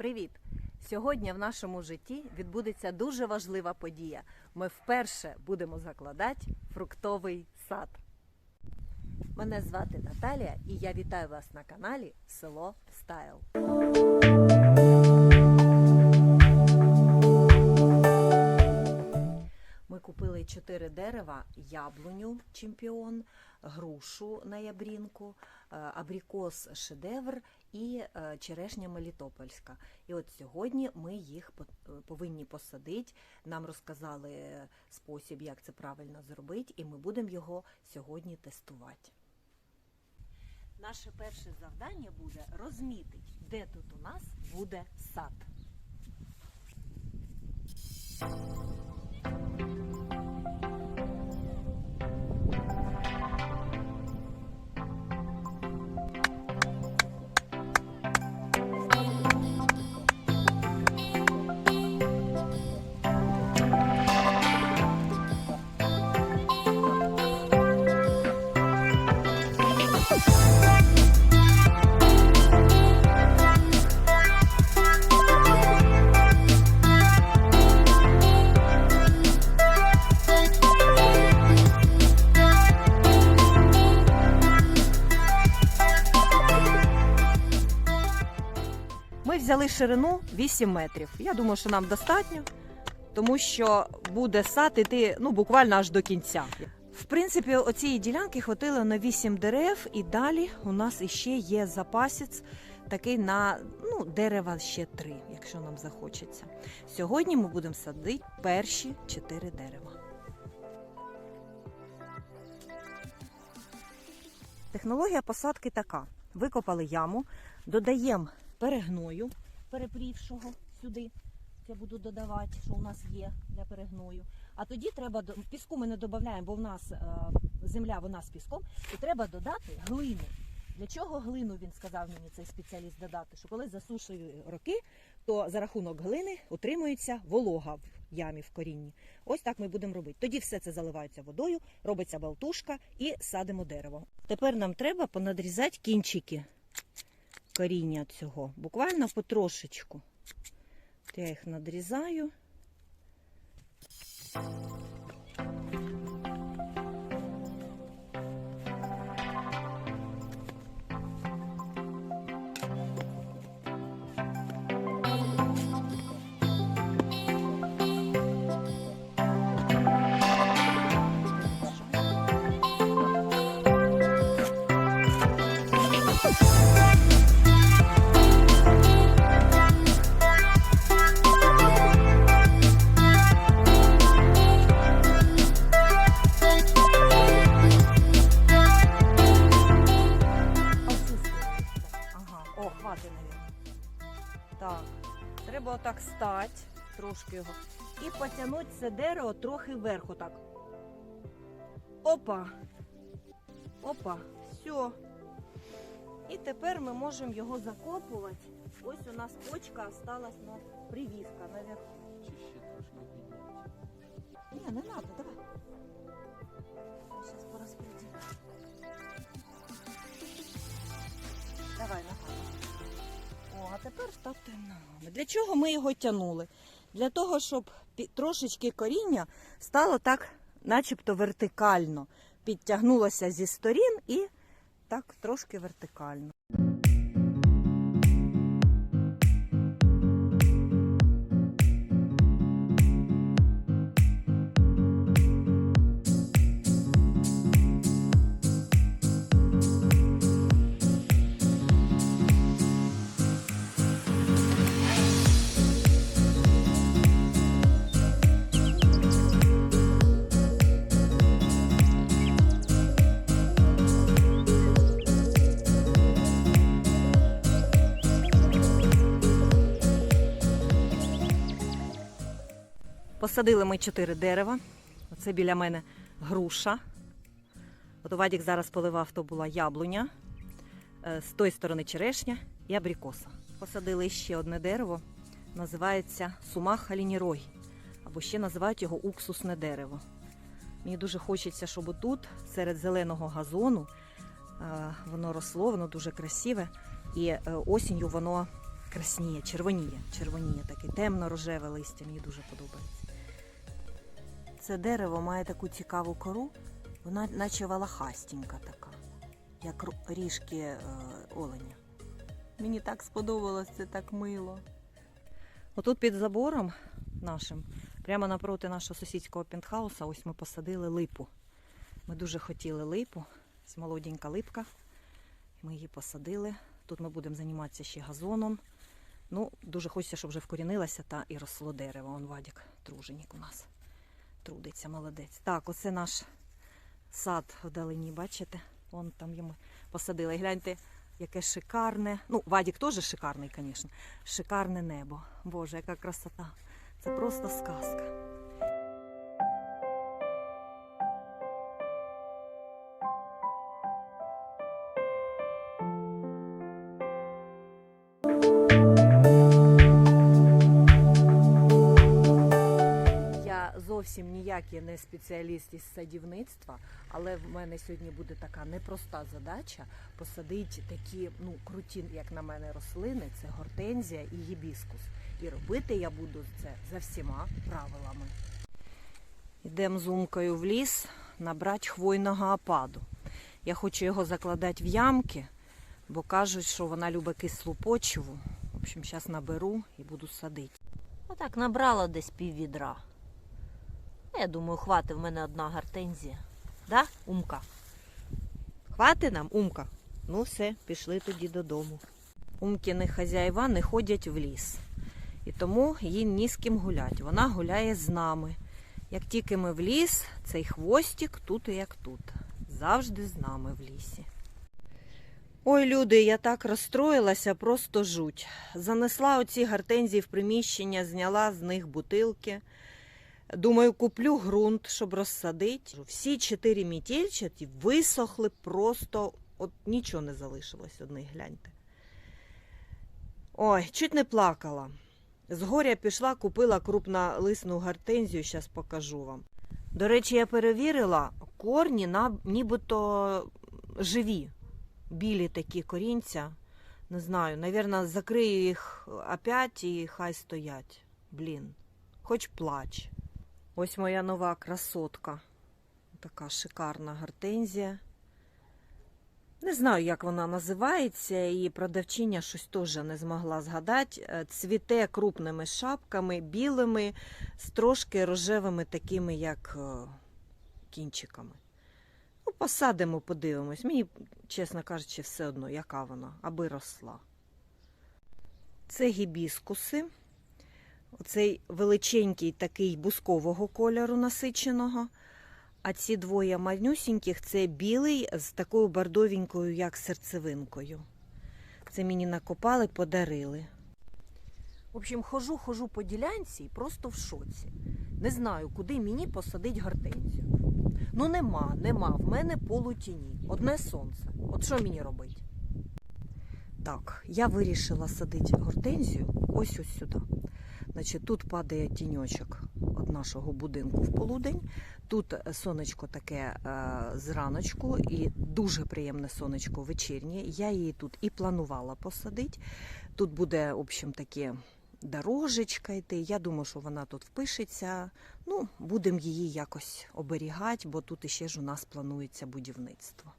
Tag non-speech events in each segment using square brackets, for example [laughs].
Привіт! Сьогодні в нашому житті відбудеться дуже важлива подія. Ми вперше будемо закладати фруктовий сад. Мене звати Наталія і я вітаю вас на каналі Село Стайл. Ми купили чотири дерева: яблуню чемпіон, грушу ноябрінку, е, абрикос шедевр і е, черешня Мелітопольська. І от сьогодні ми їх е, повинні посадити. Нам розказали спосіб, як це правильно зробити, і ми будемо його сьогодні тестувати. Наше перше завдання буде розмітити, де тут у нас буде сад. Взяли ширину 8 метрів. Я думаю, що нам достатньо, тому що буде сад іти ну, буквально аж до кінця. В принципі, оцієї ділянки хватило на 8 дерев, і далі у нас іще є запасець такий на ну, дерева ще 3, якщо нам захочеться. Сьогодні ми будемо садити перші 4 дерева. Технологія посадки така: викопали яму, додаємо перегною перепрівшого сюди. Я буду додавати, що у нас є для перегною. А тоді треба піску ми не додаємо, бо в нас е, земля вона з піском, і треба додати глину. Для чого глину він сказав мені цей спеціаліст додати? Що коли засушує роки, то за рахунок глини утримується волога в ямі в корінні. Ось так ми будемо робити. Тоді все це заливається водою, робиться болтушка і садимо дерево. Тепер нам треба понадрізати кінчики коріння цього. Буквально потрошечку. От Я їх надрізаю. Трохи вверх, отак. Опа. Опа, все. І тепер ми можемо його закопувати. Ось у нас почка осталась на привізка наверху. Чи ще трошки підняти? Ні, не треба, давай. Зараз порозподілимо. Давай, ногами. О, а тепер ставте ногами. Для чого ми його тягнули? Для того, щоб трошечки коріння стало так, начебто вертикально. Підтягнулося зі сторін і так трошки вертикально. Посадили ми чотири дерева. Оце біля мене груша. От Вадік зараз поливав, то була яблуня. Е, З тої сторони черешня і абрикоса. Посадили ще одне дерево, називається сумах халінірой, або ще називають його уксусне дерево. Мені дуже хочеться, щоб тут, серед зеленого газону, е, воно росло, воно дуже красиве. І е, осінню воно красніє, червоніє, червоніє таке темно-рожеве листя, мені дуже подобається. Це дерево має таку цікаву кору, вона наче валахастенька така, як ріжки е, оленя. Мені так сподобалось, це так мило. Отут під забором нашим, прямо напроти нашого сусідського пентхауса, ось ми посадили липу. Ми дуже хотіли липу, це молоденька липка. Ми її посадили. Тут ми будемо займатися ще газоном. Ну, дуже хочеться, щоб вже вкорінилася та і росло дерево. Он Вадік, труженик у нас. Трудиться, молодець. Так, оце наш сад вдалині, бачите? Вон там йому посадили. Гляньте, яке шикарне. Ну, Вадік теж шикарний, звісно. Шикарне небо. Боже, яка красота. Це просто сказка. Не спеціаліст із садівництва, але в мене сьогодні буде така непроста задача посадити такі ну круті, як на мене, рослини. Це гортензія і гібіскус. І робити я буду це за всіма правилами. Йдемо з умкою в ліс набрати хвойного опаду. Я хочу його закладати в ямки, бо кажуть, що вона любить кислу почву. В общем, зараз наберу і буду садити. Отак набрала десь пів відра. Я думаю, хватить в мене одна гортензія. Да, Умка? Хвати нам, Умка? Ну все, пішли тоді додому. Умкіни хазяїва не ходять в ліс. І тому їй ні з ким гулять. Вона гуляє з нами. Як тільки ми в ліс, цей хвостик тут і як тут. Завжди з нами в лісі. Ой, люди, я так розстроїлася, просто жуть. Занесла оці гортензії в приміщення, зняла з них бутилки. Думаю, куплю ґрунт, щоб розсадити. Всі чотири мітільчаті висохли просто, от нічого не залишилось одних, гляньте. Ой, чуть не плакала. З горя пішла, купила крупнолисну гортензію, зараз покажу вам. До речі, я перевірила, корні на, нібито живі, білі такі корінця. Не знаю, навірно, закрию їх опять і хай стоять. Блін, хоч плач. Ось моя нова красотка. Така шикарна гортензія. Не знаю, як вона називається, і продавчиня щось теж не змогла згадати. Е, Цвіте крупними шапками, білими, з трошки рожевими, такими, як е, кінчиками. Ну, посадимо, подивимось. Мені, чесно кажучи, все одно, яка вона, аби росла. Це гібіскуси. Оцей величенький такий бускового кольору насиченого. А ці двоє манюсіньких це білий з такою бордовенькою, як серцевинкою. Це мені накопали, подарили. В общем, хожу, хожу по ділянці і просто в шоці. Не знаю, куди мені посадить гортензію. Ну нема, нема. В мене полутіні. Одне сонце. От що мені робити? Так, я вирішила садити гортензію ось ось сюди. Значить, тут падає тіньочок від нашого будинку в полудень. Тут е, сонечко таке е, зраночку і дуже приємне сонечко вечірнє. Я її тут і планувала посадити. Тут буде, в общем, таке дорожечка йти. Я думаю, що вона тут впишеться. Ну, будемо її якось оберігати, бо тут іще ж у нас планується будівництво.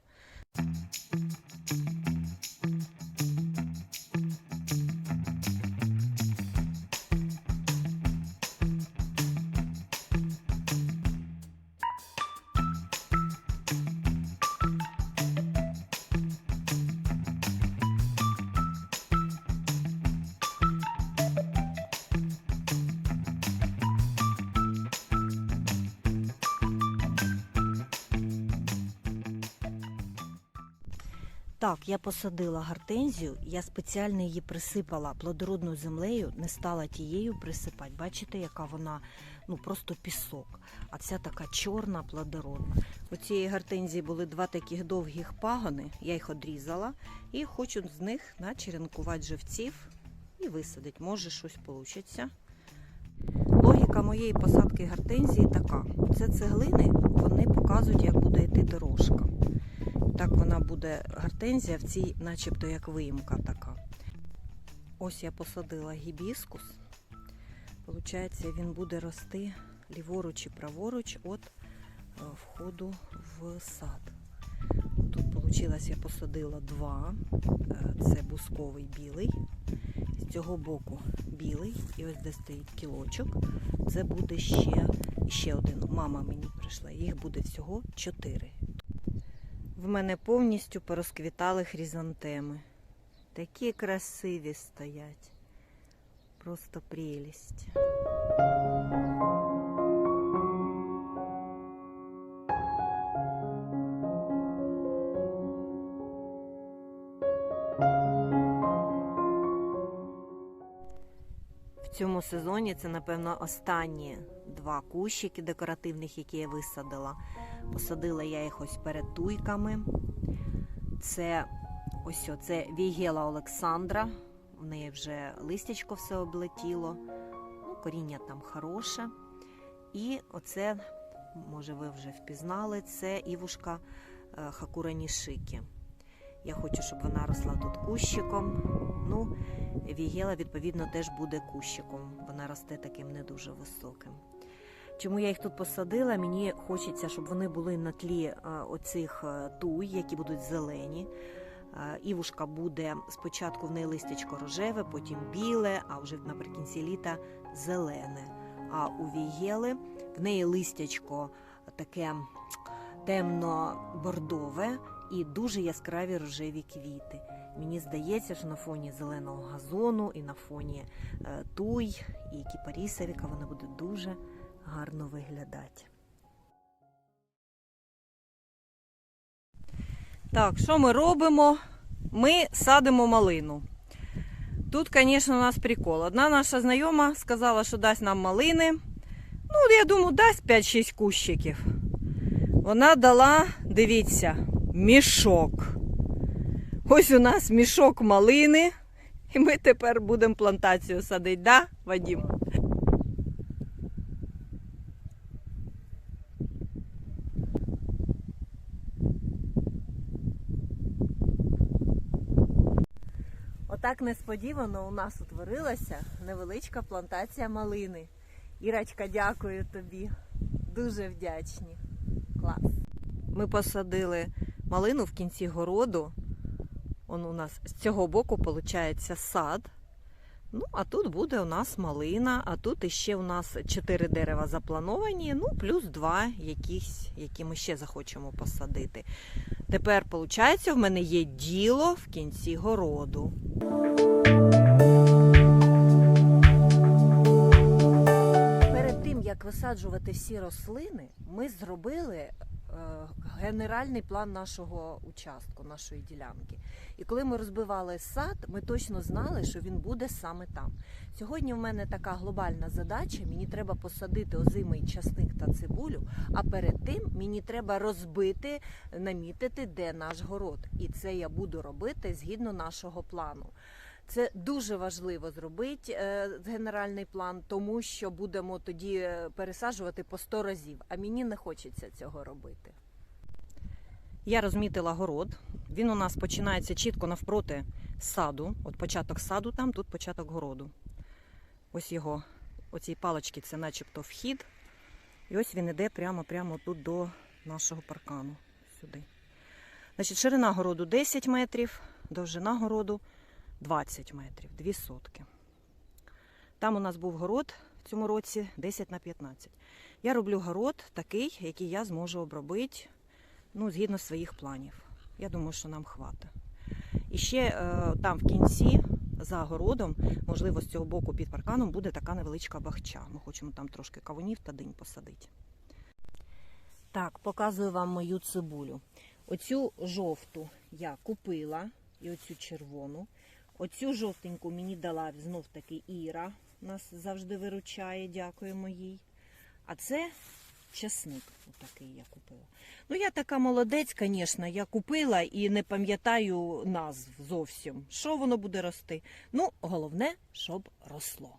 Так, я посадила гортензію, я спеціально її присипала плодородною землею, не стала тією присипати. Бачите, яка вона ну просто пісок. А ця така чорна, плодородна. У цієї гортензії були два таких довгих пагони, я їх одрізала і хочу з них начеренкувати живців і висадити. Може, щось вийде. Логіка моєї посадки гортензії така: це цеглини, вони показують, як буде йти дорожка. Так вона буде гортензія в цій, начебто як виїмка така. Ось я посадила гібіскус. Получається, він буде рости ліворуч і праворуч від е, входу в сад. Тут вийшло, я посадила два. Е, Це бусковий білий. З цього боку білий. І ось де стоїть кілочок. Це буде ще, ще один. Мама мені прийшла. Їх буде всього чотири. В мене повністю порозквітали хризантеми. Такі красиві стоять. Просто прелість. В цьому сезоні це, напевно, останні два кущики декоративних, які я висадила. Посадила я їх ось перед туйками. Це ось це Вігела Олександра. В неї вже листячко все облетіло. Ну, коріння там хороше. І оце, може, ви вже впізнали, це івушка е, Хакура Я хочу, щоб вона росла тут кущиком. Ну, Вігела, відповідно, теж буде кущиком. Вона росте таким не дуже високим. Чому я їх тут посадила? Мені хочеться, щоб вони були на тлі е, оцих е, туй, які будуть зелені. Е, Івушка буде спочатку в неї листячко рожеве, потім біле, а вже наприкінці літа зелене. А у Вігели в неї листячко таке темно-бордове і дуже яскраві рожеві квіти. Мені здається, що на фоні зеленого газону і на фоні туй і кіпарісовіка вони будуть дуже гарно виглядати. Так, що ми робимо? Ми садимо малину. Тут, звісно, у нас прикол. Одна наша знайома сказала, що дасть нам малини. Ну, я думаю, дасть 5-6 кущиків. Вона дала, дивіться, мішок. Ось у нас мішок малини. І ми тепер будемо плантацію садити, да, Вадім? Отак несподівано у нас утворилася невеличка плантація малини. Ірочка, дякую тобі. Дуже вдячні. Клас. Ми посадили малину в кінці городу. Он у нас з цього боку виходить сад. Ну, а тут буде у нас малина, а тут іще у нас чотири дерева заплановані, ну, плюс два якісь, які ми ще захочемо посадити. Тепер, виходить, в мене є діло в кінці городу. Перед тим, як висаджувати всі рослини, ми зробили генеральний план нашого участку, нашої ділянки. І коли ми розбивали сад, ми точно знали, що він буде саме там. Сьогодні в мене така глобальна задача: мені треба посадити озимий часник та цибулю, а перед тим мені треба розбити, намітити, де наш город. І це я буду робити згідно нашого плану. Це дуже важливо зробити е, генеральний план, тому що будемо тоді е, пересаджувати по 100 разів. А мені не хочеться цього робити. Я розмітила город. Він у нас починається чітко навпроти саду. От початок саду там, тут початок городу. Ось його, оці палочки, це начебто вхід. І ось він іде прямо-прямо тут до нашого паркану. Сюди. Значить, ширина городу 10 метрів, довжина городу 20 метрів, 2 сотки. Там у нас був город в цьому році 10 на 15. Я роблю город такий, який я зможу обробити ну, згідно своїх планів. Я думаю, що нам хватить. І ще е, там в кінці, за городом, можливо, з цього боку під парканом буде така невеличка бахча. Ми хочемо там трошки кавунів та динь посадити. Так, показую вам мою цибулю. Оцю жовту я купила, і оцю червону. Оцю жовтеньку мені дала знов таки Іра. Нас завжди виручає, дякуємо їй. А це часник, отакий я купила. Ну, я така молодець, звісно, я купила і не пам'ятаю назв зовсім. Що воно буде рости? Ну, головне, щоб росло.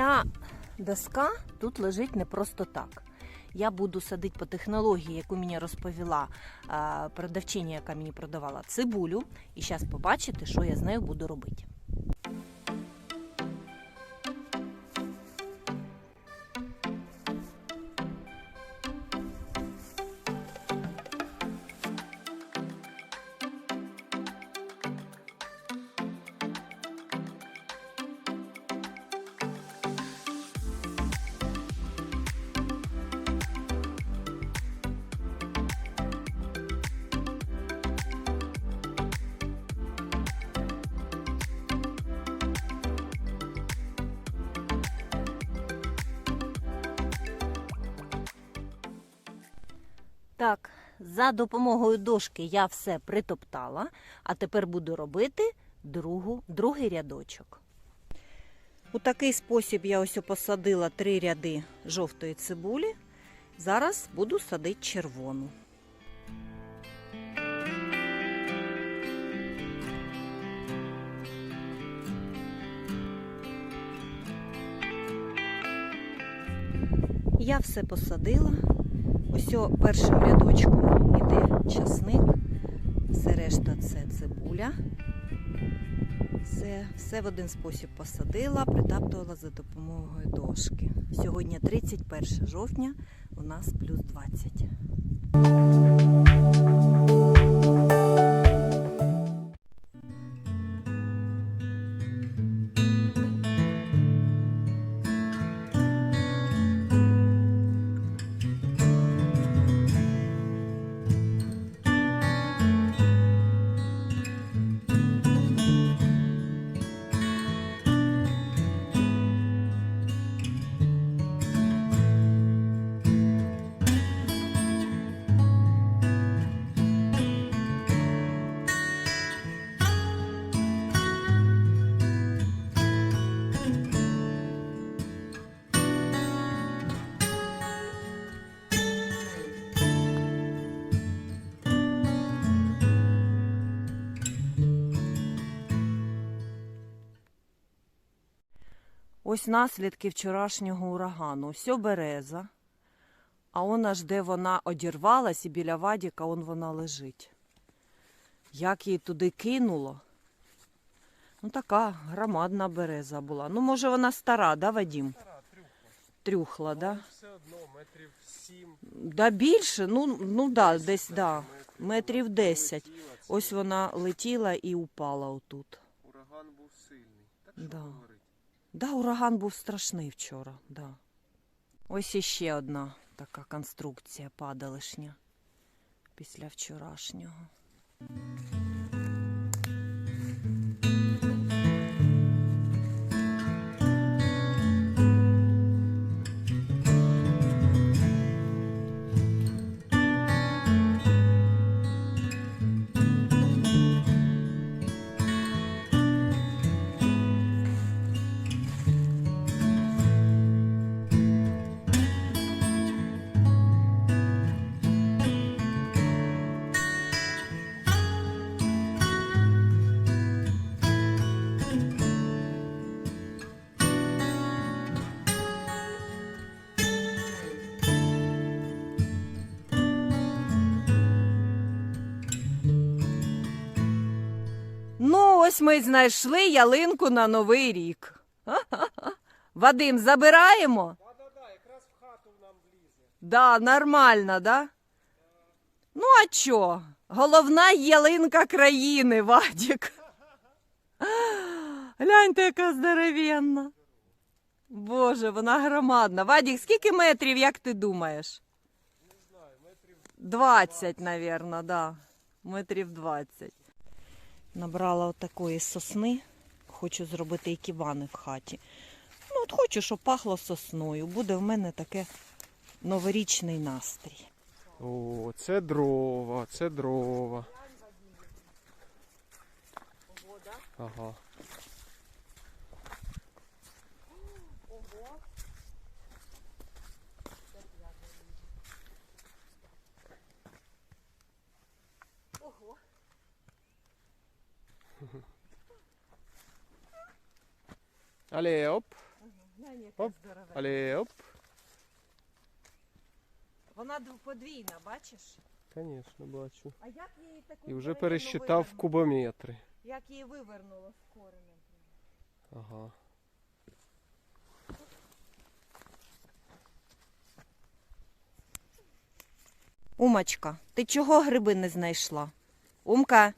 Ця доска тут лежить не просто так. Я буду садити по технології, яку мені розповіла продавчиня, яка мені продавала цибулю. І зараз побачите, що я з нею буду робити. За допомогою дошки я все притоптала, а тепер буду робити другу, другий рядочок. У такий спосіб я ось посадила три ряди жовтої цибулі. Зараз буду садити червону. Я все посадила. Ось першим рядочком іде часник, все решта це цибуля. Це все в один спосіб посадила, притаптувала за допомогою дошки. Сьогодні 31 жовтня, у нас плюс 20. Ось наслідки вчорашнього урагану. Ось береза. А он аж де вона одірвалась і біля вадіка он вона лежить. Як її туди кинуло? Ну, така громадна береза була. Ну, може, вона стара, да, Вадім? Стара, трюхла. Трюхла, да? Все одно метрів сім. Да більше, ну, ну да, десь, да. метрів. Метрів Вона 10. полетіла, це Ось вона летіла і упала отут. Ураган був сильний. Так що Да. Да, ураган був страшний вчора, да. Ось іще одна така конструкція падалишня після вчорашнього. Ось ми знайшли ялинку на Новий рік. [laughs] Вадим, забираємо? Да-да-да, якраз в хату нам влізе. Да, нормально, да? Ну, а чо? Головна ялинка країни, Вадік. [laughs] Гляньте, яка здоровенна. Боже, вона громадна. Вадік, скільки метрів, як ти думаєш? Не знаю, метрів 20, навірно, да. Метрів 20. Набрала отакої сосни. Хочу зробити ікібани в хаті. Ну, от хочу, щоб пахло сосною. Буде в мене таке новорічний настрій. О, це дрова, це дрова. Ага. Але оп. Оп. Але оп. Вона дв- подвійна, бачиш? Звісно, бачу. А як її таку І вже пересчитав вивернула? кубометри. Як її вивернуло з коренем. Ага. Умочка, ти чого гриби не знайшла? Умка,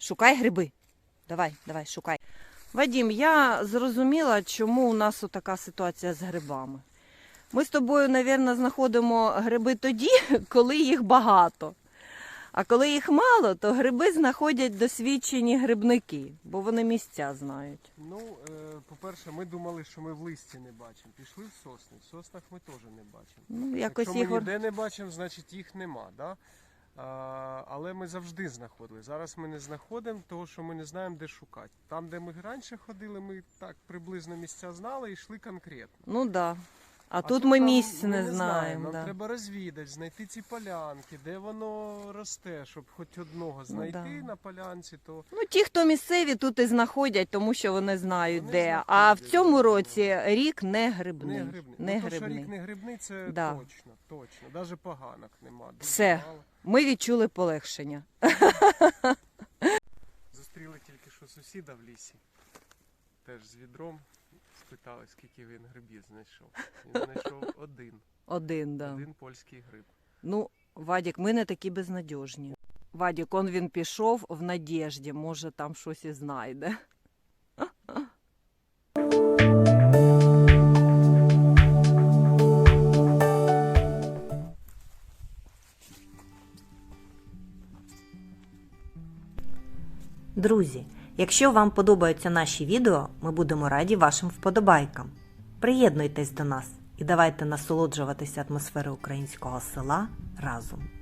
шукай гриби. Давай, давай, шукай. Вадім, я зрозуміла, чому у нас така ситуація з грибами. Ми з тобою, мабуть, знаходимо гриби тоді, [laughs] коли їх багато. А коли їх мало, то гриби знаходять досвідчені грибники, бо вони місця знають. Ну, е, по-перше, ми думали, що ми в листі не бачимо. Пішли в сосни. В соснах ми теж не бачимо. Ну, якось Якщо їх ніде не бачимо, значить їх нема. Да? А, але ми завжди знаходили. Зараз ми не знаходимо, тому що ми не знаємо, де шукати. Там, де ми раніше ходили, ми так приблизно місця знали і йшли конкретно. Ну так. Да. А, тут ми місць ми не знаємо. Нам да. треба розвідати, знайти ці полянки, де воно росте, щоб хоч одного знайти да. на полянці, то Ну, ті, хто місцеві, тут і знаходять, тому що вони знають Вони де. знаходять, А в цьому році рік не грибний. не грибний. Не ну, то, що рік не грибний, це Да. точно, точно. Навіть поганок нема. Дуже Все. мало. Ми відчули полегшення. Зустріли тільки що сусіда в лісі. Теж з відром. Спитали, скільки він грибів знайшов. Він знайшов один. Один, да. Один польський гриб. Ну, Вадік, ми не такі безнадіжні. Вадік, он він пішов в надіжді, може там щось і знайде. Друзі, якщо вам подобаються наші відео, ми будемо раді вашим вподобайкам. Приєднуйтесь до нас і давайте насолоджуватися атмосферою українського села разом.